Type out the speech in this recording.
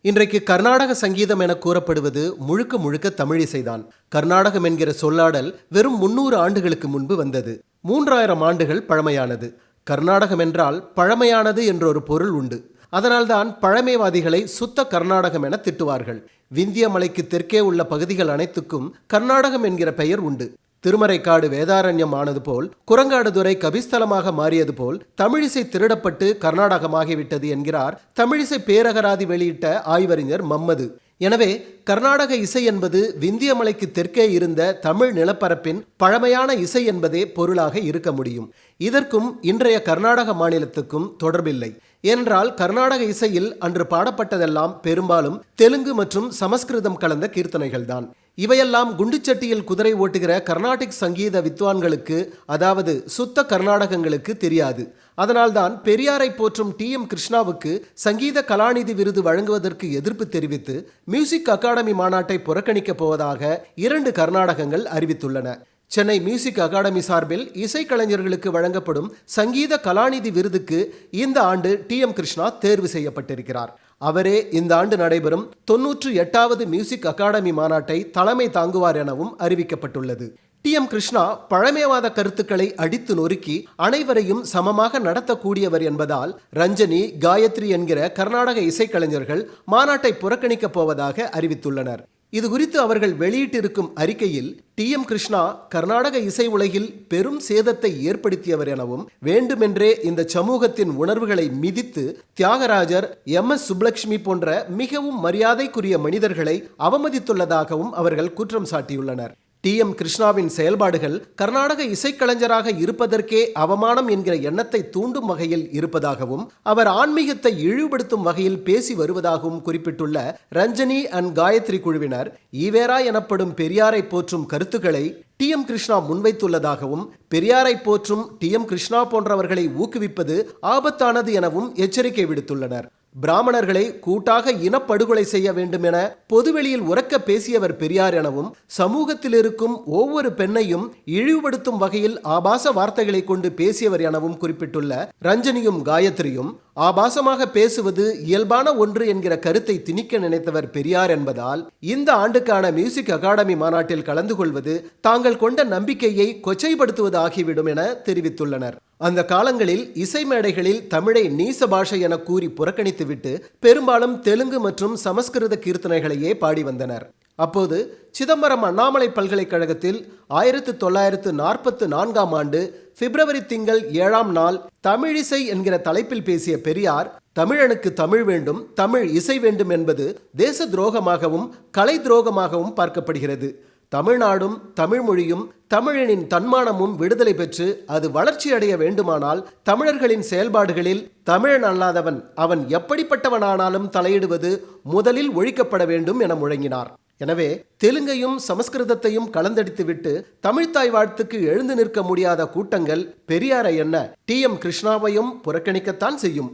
இன்றைக்கு கர்நாடக சங்கீதம் என கூறப்படுவது முழுக்க முழுக்க தமிழிசைதான் கர்நாடகம் என்கிற சொல்லாடல் வெறும் முன்னூறு ஆண்டுகளுக்கு முன்பு வந்தது. மூன்றாயிரம் ஆண்டுகள் பழமையானது. கர்நாடகம் என்றால் பழமையானது என்றொரு பொருள் உண்டு. அதனால்தான் பழமைவாதிகளை சுத்த கர்நாடகம் என திட்டுவார்கள். விந்திய மலைக்கு தெற்கே உள்ள பகுதிகள் அனைத்துக்கும் கர்நாடகம் என்கிற பெயர் உண்டு. திருமறைக்காடு வேதாரண்யம் ஆனது போல் குரங்காடுதுறை கபிஸ்தலமாக மாறியது போல் தமிழிசை திருடப்பட்டு கர்நாடகமாகிவிட்டது என்கிறார் தமிழிசை பேரகராதி வெளியிட்ட ஆய்வறிஞர் மம்மது. எனவே கர்நாடக இசை என்பது விந்தியமலைக்கு தெற்கே இருந்த தமிழ் நிலப்பரப்பின் பழமையான இசை என்பதே பொருளாக இருக்க முடியும். இதற்கும் இன்றைய கர்நாடக மாநிலத்துக்கும் தொடர்பில்லை. ஏனென்றால் கர்நாடக இசையில் அன்று பாடப்பட்டதெல்லாம் பெரும்பாலும் தெலுங்கு மற்றும் சமஸ்கிருதம் கலந்த கீர்த்தனைகள்தான். இவையெல்லாம் குண்டுச்சட்டியில் குதிரை ஓட்டுகிற கர்நாடிக் சங்கீத வித்வான்களுக்கு அதாவது சுத்த கர்நாடகங்களுக்கு தெரியாது. அதனால்தான் பெரியாரை போற்றும் டி. எம். கிருஷ்ணாவுக்கு சங்கீத கலாநிதி விருது வழங்குவதற்கு எதிர்ப்பு தெரிவித்து மியூசிக் அகாடமி மாநாட்டை புறக்கணிக்கப் போவதாக இரண்டு கர்நாடகங்கள் அறிவித்துள்ளன. சென்னை மியூசிக் அகாடமி சார்பில் இசைக்கலைஞர்களுக்கு வழங்கப்படும் சங்கீத கலாநிதி விருதுக்கு இந்த ஆண்டு டி. எம். கிருஷ்ணா தேர்வு செய்யப்பட்டிருக்கிறார். அவரே இந்த ஆண்டு நடைபெறும் தொன்னூற்று எட்டாவது மியூசிக் அகாடமி மாநாட்டை தலைமை தாங்குவார் எனவும் அறிவிக்கப்பட்டுள்ளது. டி. எம். கிருஷ்ணா பழமைவாத கருத்துக்களை அடித்து நொறுக்கி அனைவரையும் சமமாக நடத்தக்கூடியவர் என்பதால் ரஞ்சனி காயத்ரி என்கிற கர்நாடக இசைக்கலைஞர்கள் மாநாட்டை புறக்கணிக்கப் போவதாக அறிவித்துள்ளனர். இது குறித்து அவர்கள் வெளியிட்டிருக்கும் அறிக்கையில் டி. எம். கிருஷ்ணா கர்நாடக இசை உலகில் பெரும் சேதத்தை ஏற்படுத்தியவர் எனவும் வேண்டுமென்றே இந்த சமூகத்தின் உணர்வுகளை மிதித்து தியாகராஜர் எம். எஸ். சுப்லட்சுமி போன்ற மிகவும் மரியாதைக்குரிய மனிதர்களை அவமதித்துள்ளதாகவும் அவர்கள் குற்றம் சாட்டியுள்ளனர். டி. எம். கிருஷ்ணாவின் செயல்பாடுகள் கர்நாடக இசைக்கலைஞராக இருப்பதற்கே அவமானம் என்கிற எண்ணத்தை தூண்டும் வகையில் இருப்பதாகவும் அவர் ஆன்மீகத்தை இழிவுபடுத்தும் வகையில் பேசி வருவதாகவும் குறிப்பிட்டுள்ள ரஞ்சனி அண்ட் காயத்ரி குழுவினர் ஈவேரா எனப்படும் பெரியாரை போற்றும் கருத்துக்களை டி. எம். கிருஷ்ணா முன்வைத்துள்ளதாகவும் பெரியாரை போற்றும் டி. எம். கிருஷ்ணா போன்றவர்களை ஊக்குவிப்பது ஆபத்தானது எனவும் எச்சரிக்கை விடுத்துள்ளனர். பிராமணர்களை கூட்டாக இனப்படுகொலை செய்ய வேண்டும் என பொதுவெளியில் உறக்க பேசியவர் பெரியார் எனவும் சமூகத்தில் இருக்கும் ஒவ்வொரு பெண்ணையும் இழிவுபடுத்தும் வகையில் ஆபாச வார்த்தைகளை கொண்டு பேசியவர் எனவும் குறிப்பிட்டுள்ள ரஞ்சனியும் காயத்ரியும் ஆபாசமாக பேசுவது இயல்பான ஒன்று என்கிற கருத்தை திணிக்க நினைத்தவர் பெரியார் என்பதால் இந்த ஆண்டுக்கான மியூசிக் அகாடமி மாநாட்டில் கலந்து கொள்வது தாங்கள் கொண்ட நம்பிக்கையை கொச்சைப்படுத்துவது ஆகிவிடும் என தெரிவித்துள்ளனர். அந்த காலங்களில் இசை மேடைகளில் தமிழை நீச பாஷை என கூறி புறக்கணித்துவிட்டு பெரும்பாலும் தெலுங்கு மற்றும் சமஸ்கிருத கீர்த்தனைகளையே பாடி வந்தனர். அப்போது சிதம்பரம் அண்ணாமலை பல்கலைக்கழகத்தில் ஆயிரத்து தொள்ளாயிரத்து நாற்பத்து நான்காம் ஆண்டு பிப்ரவரி திங்கள் ஏழாம் நாள் தமிழிசை என்கிற தலைப்பில் பேசிய பெரியார் தமிழனுக்கு தமிழ் வேண்டும் தமிழ் இசை வேண்டும் என்பது தேச துரோகமாகவும் கலை துரோகமாகவும் பார்க்கப்படுகிறது. தமிழ்நாடும் தமிழ்மொழியும் தமிழனின் தன்மானமும் விடுதலை பெற்று அது வளர்ச்சியடைய வேண்டுமானால் தமிழர்களின் செயல்பாடுகளில் தமிழன் அல்லாதவன் அவன் எப்படிப்பட்டவனானாலும் தலையிடுவது முதலில் ஒழிக்கப்பட வேண்டும் என முழங்கினார். எனவே தெலுங்கையும் சமஸ்கிருதத்தையும் கலந்தடித்துவிட்டு தமிழ்த்தாய் வாழ்த்துக்கு எழுந்து நிற்க முடியாத கூட்டங்கள் பெரியாரை என்ன டி எம் கிருஷ்ணாவையும் புறக்கணிக்கத்தான் செய்யும்.